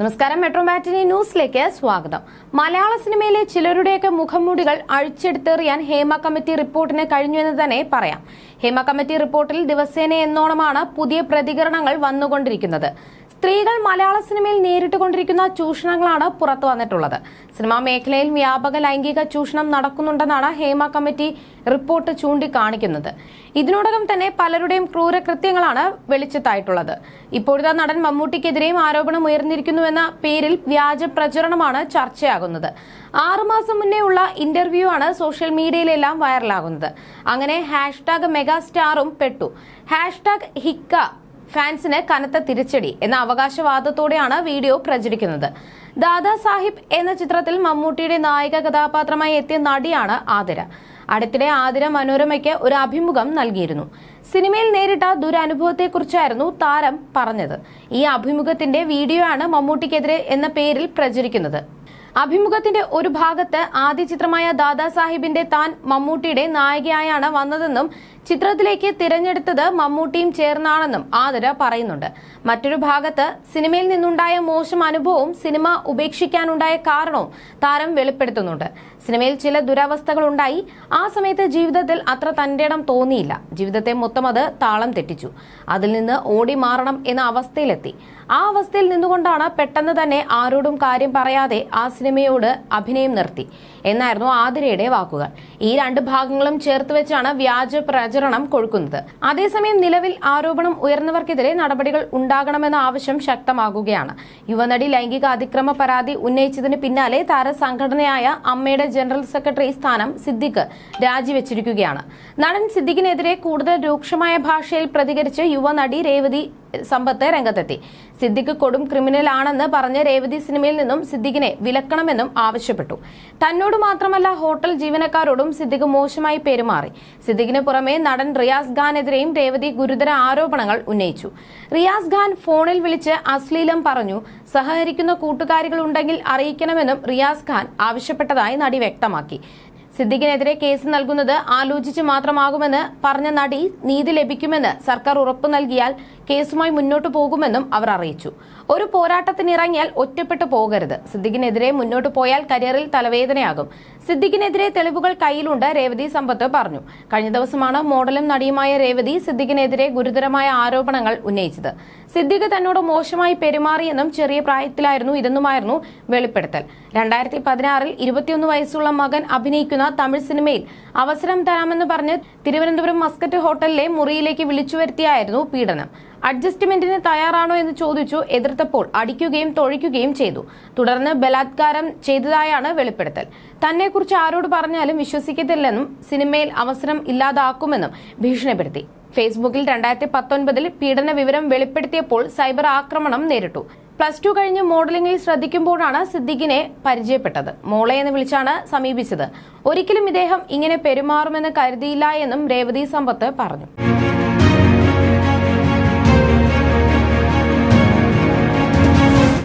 നമസ്കാരം. മെട്രോ മാറ്റിനി ന്യൂസിലേക്ക് സ്വാഗതം. മലയാള സിനിമയിലെ ചിലരുടെയൊക്കെ മുഖംമൂടികൾ അഴിച്ചെടുത്തെറിയാൻ ഹേമ കമ്മിറ്റി റിപ്പോർട്ടിന് കഴിഞ്ഞുവെന്ന് തന്നെ പറയാം. ഹേമ കമ്മിറ്റി റിപ്പോർട്ടിൽ ദിവസേന എന്നോണമാണ് പുതിയ പ്രതികരണങ്ങൾ വന്നുകൊണ്ടിരിക്കുന്നത്. സ്ത്രീകൾ മലയാള സിനിമയിൽ നേരിട്ട് കൊണ്ടിരിക്കുന്ന ചൂഷണങ്ങളാണ് പുറത്തു വന്നിട്ടുള്ളത്. സിനിമാ മേഖലയിൽ വ്യാപക ലൈംഗിക ചൂഷണം നടക്കുന്നുണ്ടെന്നാണ് ഹേമ കമ്മിറ്റി റിപ്പോർട്ട് ചൂണ്ടിക്കാണിക്കുന്നത്. ഇതിനോടകം തന്നെ പലരുടെയും ക്രൂരകൃത്യങ്ങളാണ് വെളിച്ചത്തായിട്ടുള്ളത്. ഇപ്പോഴത്തെ നടൻ മമ്മൂട്ടിക്കെതിരെയും ആരോപണം ഉയർന്നിരിക്കുന്നുവെന്ന പേരിൽ വ്യാജ പ്രചരണമാണ് ചർച്ചയാകുന്നത്. ആറുമാസം മുന്നേ ഉള്ള ഇന്റർവ്യൂ ആണ് സോഷ്യൽ മീഡിയയിലെല്ലാം വൈറലാകുന്നത്. അങ്ങനെ ഹാഷ്ടാഗ് മെഗാസ്റ്റാറും പെട്ടു. ഹാഷ്ടാഗ് ഹിക്ക ഫാൻസിന് കനത്ത തിരിച്ചടി എന്ന അവകാശവാദത്തോടെയാണ് വീഡിയോ പ്രചരിക്കുന്നത്. ദാദാ സാഹിബ് എന്ന ചിത്രത്തിൽ മമ്മൂട്ടിയുടെ നായിക കഥാപാത്രമായി എത്തിയ നടിയാണ് ആതിര. അടുത്തിടെ ആതിര മനോരമയ്ക്ക് ഒരു അഭിമുഖം നൽകിയിരുന്നു. സിനിമയിൽ നേരിട്ട ദുരനുഭവത്തെക്കുറിച്ചായിരുന്നു താരം പറഞ്ഞത്. ഈ അഭിമുഖത്തിന്റെ വീഡിയോ ആണ് മമ്മൂട്ടിക്കെതിരെ എന്ന പേരിൽ പ്രചരിക്കുന്നത്. അഭിമുഖത്തിന്റെ ഒരു ഭാഗത്ത് ആദ്യ ചിത്രമായ ദാദാ സാഹിബിന്റെ താൻ മമ്മൂട്ടിയുടെ നായികയായാണ് വന്നതെന്നും ചിത്രത്തിലേക്ക് തിരഞ്ഞെടുത്തത് മമ്മൂട്ടിയും ചേർന്നാണെന്നും ആദര പറയുന്നുണ്ട്. മറ്റൊരു ഭാഗത്ത് സിനിമയിൽ നിന്നുണ്ടായ മോശം അനുഭവവും സിനിമ ഉപേക്ഷിക്കാനുണ്ടായ കാരണവും താരം വെളിപ്പെടുത്തുന്നുണ്ട്. സിനിമയിൽ ചില ദുരവസ്ഥകൾ ഉണ്ടായി ആ സമയത്ത് ജീവിതത്തിൽ അത്ര തന്റെ ഇടം തോന്നിയില്ല. ജീവിതത്തെ മൊത്തം അത് താളം തെറ്റിച്ചു. അതിൽ നിന്ന് ഓടി മാറണം എന്ന അവസ്ഥയിലെത്തി. ആ അവസ്ഥയിൽ നിന്നുകൊണ്ടാണ് പെട്ടെന്ന് തന്നെ ആരോടും കാര്യം പറയാതെ ആ സിനിമയോട് അഭിനയം നിർത്തി. എന്നായിരുന്നു ആതിരയുടെ വാക്കുകൾ. ഈ രണ്ട് ഭാഗങ്ങളും ചേർത്ത് വെച്ചാണ് വ്യാജ പ്രചരണം കൊഴുക്കുന്നത്. അതേസമയം നിലവിൽ ആരോപണം ഉയർന്നവർക്കെതിരെ നടപടികൾ ഉണ്ടാകണമെന്ന ആവശ്യം ശക്തമാകുകയാണ്. യുവനടി ലൈംഗിക അതിക്രമ പരാതി ഉന്നയിച്ചതിന് പിന്നാലെ താരസംഘടനയായ അമ്മയുടെ ജനറൽ സെക്രട്ടറി സ്ഥാനം സിദ്ദിഖ് രാജിവെച്ചിരിക്കുകയാണ്. നടൻ സിദ്ദിഖിനെതിരെ കൂടുതൽ രൂക്ഷമായ ഭാഷയിൽ പ്രതികരിച്ച് യുവനടി രേവതി സമ്പത്ത് രംഗത്തെത്തി. സിദ്ദിഖ് കൊടും ക്രിമിനൽ ആണെന്ന് പറഞ്ഞ് രേവതി സിനിമയിൽ നിന്നും സിദ്ദിഖിനെ വിലക്കണമെന്നും ആവശ്യപ്പെട്ടു. തന്നോട് മാത്രമല്ല ഹോട്ടൽ ജീവനക്കാരോടും സിദ്ദിഖ് മോശമായി പെരുമാറി. സിദ്ദിഖിന് പുറമെ നടൻ റിയാസ് ഖാനെതിരെയും രേവതി ഗുരുതര ആരോപണങ്ങൾ ഉന്നയിച്ചു. റിയാസ് ഖാൻ ഫോണിൽ വിളിച്ച് അശ്ലീലം പറഞ്ഞു. സഹകരിക്കുന്ന കൂട്ടുകാരികൾ ഉണ്ടെങ്കിൽ അറിയിക്കണമെന്നും റിയാസ് ഖാൻ ആവശ്യപ്പെട്ടതായി നടി വ്യക്തമാക്കി. സിദ്ദിഖിനെതിരെ കേസ് നൽകുന്നത് ആലോചിച്ച് മാത്രമാകുമെന്ന് പറഞ്ഞ നടി നീതി ലഭിക്കുമെന്ന് സർക്കാർ ഉറപ്പു നൽകിയാൽ കേസുമായി മുന്നോട്ടു പോകുമെന്നും അവർ അറിയിച്ചു. ഒരു പോരാട്ടത്തിന് ഇറങ്ങിയാൽ ഒറ്റപ്പെട്ടു പോകരുത്. സിദ്ദിഖിനെതിരെ മുന്നോട്ട് പോയാൽ കരിയറിൽ തലവേദനയാകും. സിദ്ദിഖിനെതിരെ തെളിവുകൾ കയ്യിലുണ്ട് രേവതി സമ്പത്ത് പറഞ്ഞു. കഴിഞ്ഞ ദിവസമാണ് മോഡലും നടിയുമായ രേവതി സിദ്ദിഖിനെതിരെ ഗുരുതരമായ ആരോപണങ്ങൾ ഉന്നയിച്ചത്. സിദ്ദിഖ് തന്നോട് മോശമായി പെരുമാറിയെന്നും ചെറിയ പ്രായത്തിലായിരുന്നു ഇതെന്നുമായിരുന്നു വെളിപ്പെടുത്തൽ. രണ്ടായിരത്തി പതിനാറിൽ ഇരുപത്തിയൊന്ന് വയസ്സുള്ള മകൻ അഭിനയിക്കുന്ന തമിഴ് സിനിമയിൽ അവസരം തരാമെന്ന് പറഞ്ഞ് തിരുവനന്തപുരം മസ്കറ്റ് ഹോട്ടലിലെ മുറിയിലേക്ക് വിളിച്ചു വരുത്തിയായിരുന്നു പീഡനം. അഡ്ജസ്റ്റ്മെന്റിന് തയ്യാറാണോ എന്ന് ചോദിച്ചു. എതിർത്തപ്പോൾ അടിക്കുകയും തൊഴിക്കുകയും ചെയ്തു. തുടർന്ന് ബലാത്കാരം ചെയ്തതായാണ് വെളിപ്പെടുത്തൽ. തന്നെക്കുറിച്ച് ആരോട് പറഞ്ഞാലും വിശ്വസിക്കത്തില്ലെന്നും സിനിമയിൽ അവസരം ഇല്ലാതാക്കുമെന്നും ഭീഷണിപ്പെടുത്തി. ഫേസ്ബുക്കിൽ രണ്ടായിരത്തി പത്തൊൻപതിൽ പീഡന വിവരം വെളിപ്പെടുത്തിയപ്പോൾ സൈബർ ആക്രമണം നേരിട്ടു. പ്ലസ് ടു കഴിഞ്ഞ് മോഡലിംഗിൽ ശ്രദ്ധിക്കുമ്പോഴാണ് സിദ്ദിഖിനെ പരിചയപ്പെട്ടത്. മോളെ എന്ന് വിളിച്ചാണ് സമീപിച്ചത്. ഒരിക്കലും ഇദ്ദേഹം ഇങ്ങനെ പെരുമാറുമെന്ന് കരുതിയില്ല എന്നും രേവതി സമ്പത്ത് പറഞ്ഞു.